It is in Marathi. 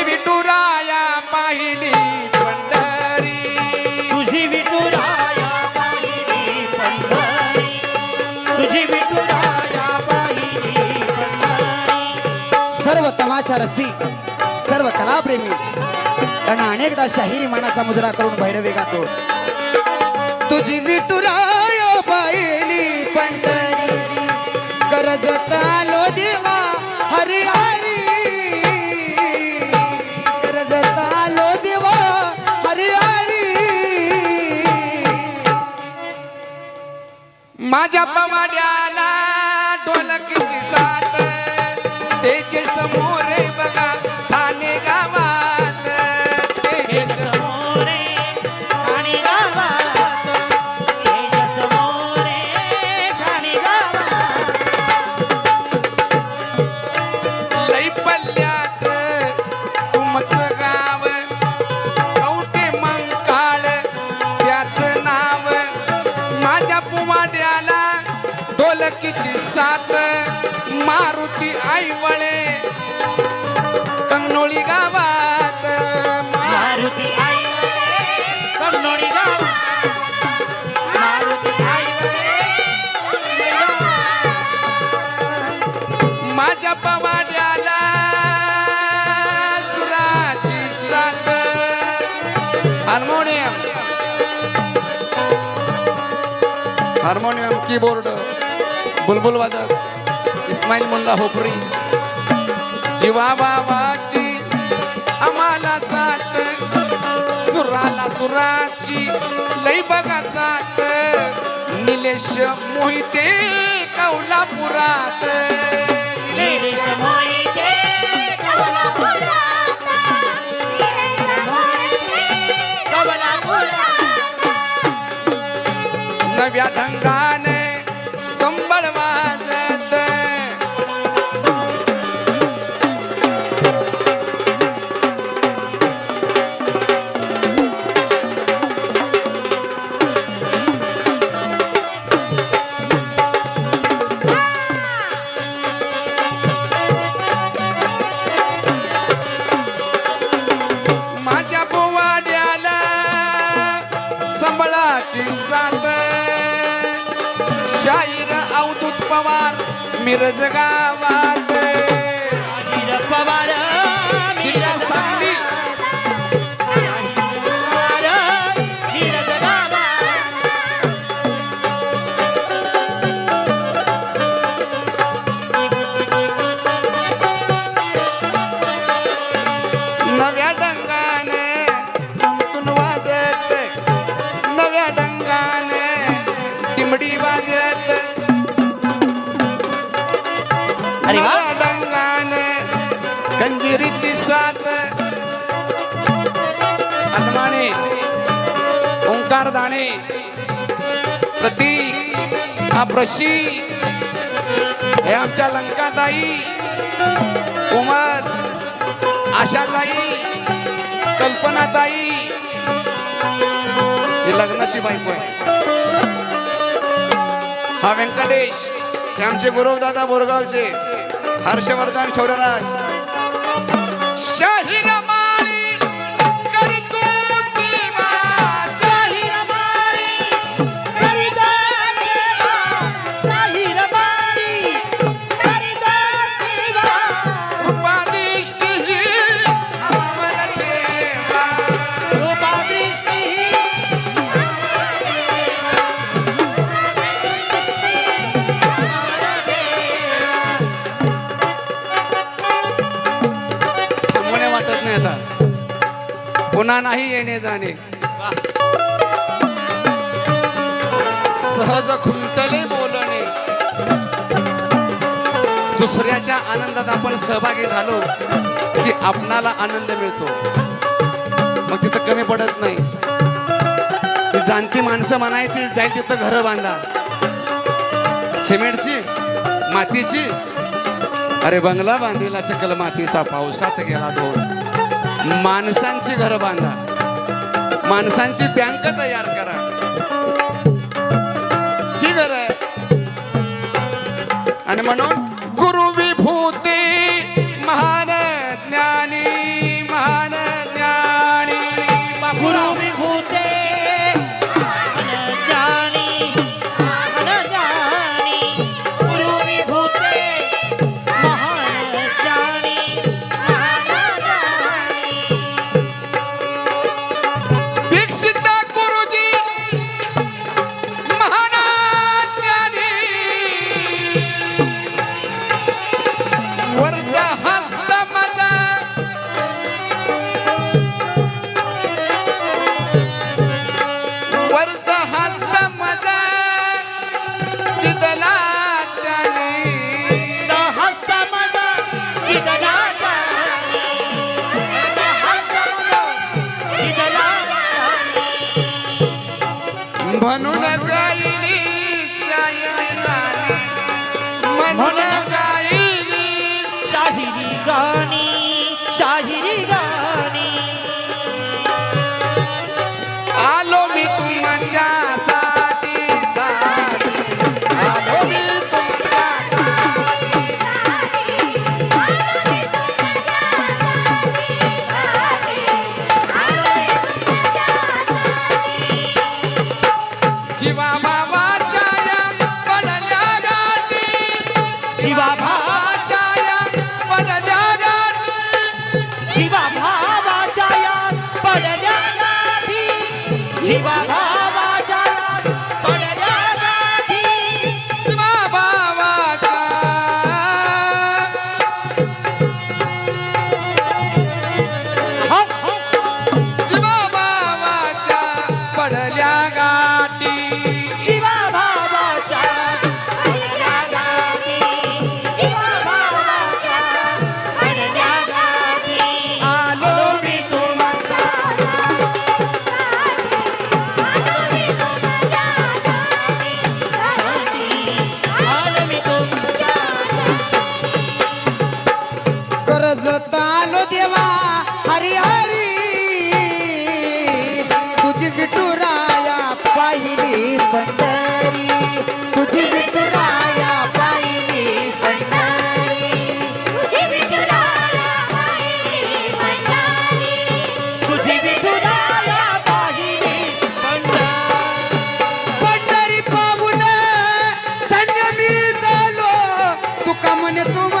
तुझी विठुराया पाहिली पंढरी. तुझी विठुराया पाहिली पंढरी. तुझी विठुराया पाहिली पंढरी. सर्व तमाशा रसिक सर्व कलाप्रेमी त्यांना अनेकदा शाहिरी मानाचा मुजरा करून भैरवे गातो. तुझी विठुराय पाहिली पंढरी. गरजत आलो देवा माझ्या पवाड्याला आईवळे कंगनोळी गावात मारुती गावात आई माझ्या पवाड्याला सुराची साथ हार्मोनियम. हार्मोनियम कीबोर्ड बुलबुल वादक. इस्माईल मुल्ला होपरी. जीवा बाबाची आम्हाला साथ. सुराला सुराची लई बघा साथ. निलेश मोहिते कौलापुरात. निलेश मोहिते नव्या ढंगाने संबळाची शाहीर अवधूत पवार मिरज गावात प्रशी हे आमच्या लंकाताई कुमार आशाताई कल्पनाताई ही लग्नाची बायको आहे. हा व्यंकटेश हे आमचे गुरुदादा बोरगावचे हर्षवर्धन शौर्यराज शाहीर वाटत पुन्हा नाही येणे जाणे. सहज खुंटले बोलणे. दुसऱ्याच्या आनंदात आपण सहभागी झालो की आपणाला आनंद मिळतो. मग तिथं कमी पडत नाही. जाणती माणसं म्हणायची जाईल तिथं घरं बांधा. सिमेंटची मातीची. अरे बंगला बांधिला चकल मातीचा पावसात गेला धोर माणसांची घर बांधा. माणसांची बँक तयार करा. ही घर आहे आणि म्हणून म्हणून गायली शायरी गाणी म्हणून गायली शाहिरी गाणी মনে তোমার